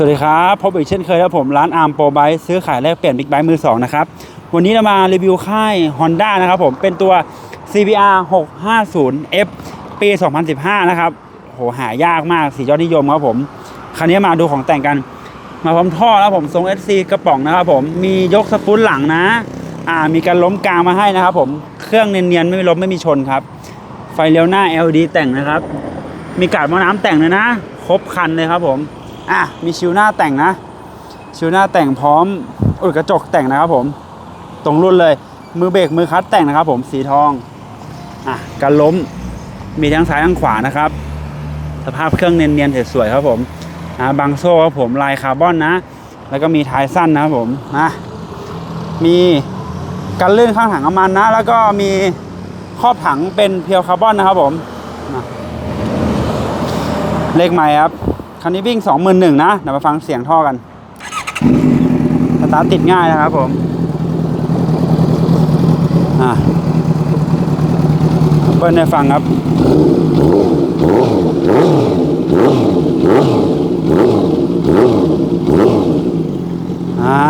สวัสดีครับพบอีกเช่นเคยครับผมร้านอาร์มโปรไบซื้อขายแลกเปลี่ยนบิ๊กไบค์มือสองนะครับ วันนี้เรามารีวิวค่าย Honda นะครับผมเป็นตัว CBR 650F ปี 2015 นะครับโหหายากมากสียอดนิยมครับผม คันนี้มาดูของแต่งกัน มาพร้อมท่อแล้วผมทรง SC กระป๋องนะครับผมมียกสปูนหลังนะอ่ามีการล้มกลางมาให้นะครับผมเครื่องเนียนๆไม่มีล้มไม่มีชนครับ ไฟเลี้ยวหน้า LED แต่งนะครับ มีกาดม้อน้ำแต่งเลยนะ ครบคันเลยครับผม อะมีชิวหน้าแต่งนะ ชิวหน้าแต่งพร้อมอุดกระจกแต่งนะครับผมตรงรุ่นเลย มือเบรกมือคลัตช์แต่งนะครับ ผมสีทองอะกันล้มมีทั้งซ้ายทั้งขวานะครับ สภาพเครื่องเนียนๆสวยๆครับผมอ่าบางโซ่ครับผมลายคาร์บอนนะ แล้วก็มีท้ายสั้นนะครับผมนะมีกันลื่นข้างถังน้ำมันนะ แล้วก็มีครอบถังเป็นเพียวคาร์บอนนะครับผมเลขใหม่ครับ คันนี้วิ่ง 21,000นะเดี๋ยวมาฟังเสียงท่อกันสตาร์ทติดง่ายนะครับผมอะเปิ้ลให้ฟังครับอ่า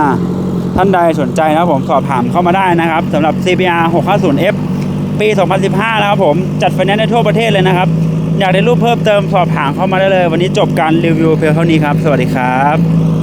ท่านใดสนใจนะครับผมสอบถามเข้ามาได้นะครับสำหรับ CBR 650F ปี 2015 นะครับผม จัดไฟแนนซ์ในทั่วประเทศเลยนะครับ อยากได้รูปเพิ่มเติมสอบถามเข้ามาได้เลย วันนี้จบการรีวิวเพียงเท่านี้ครับ สวัสดีครับ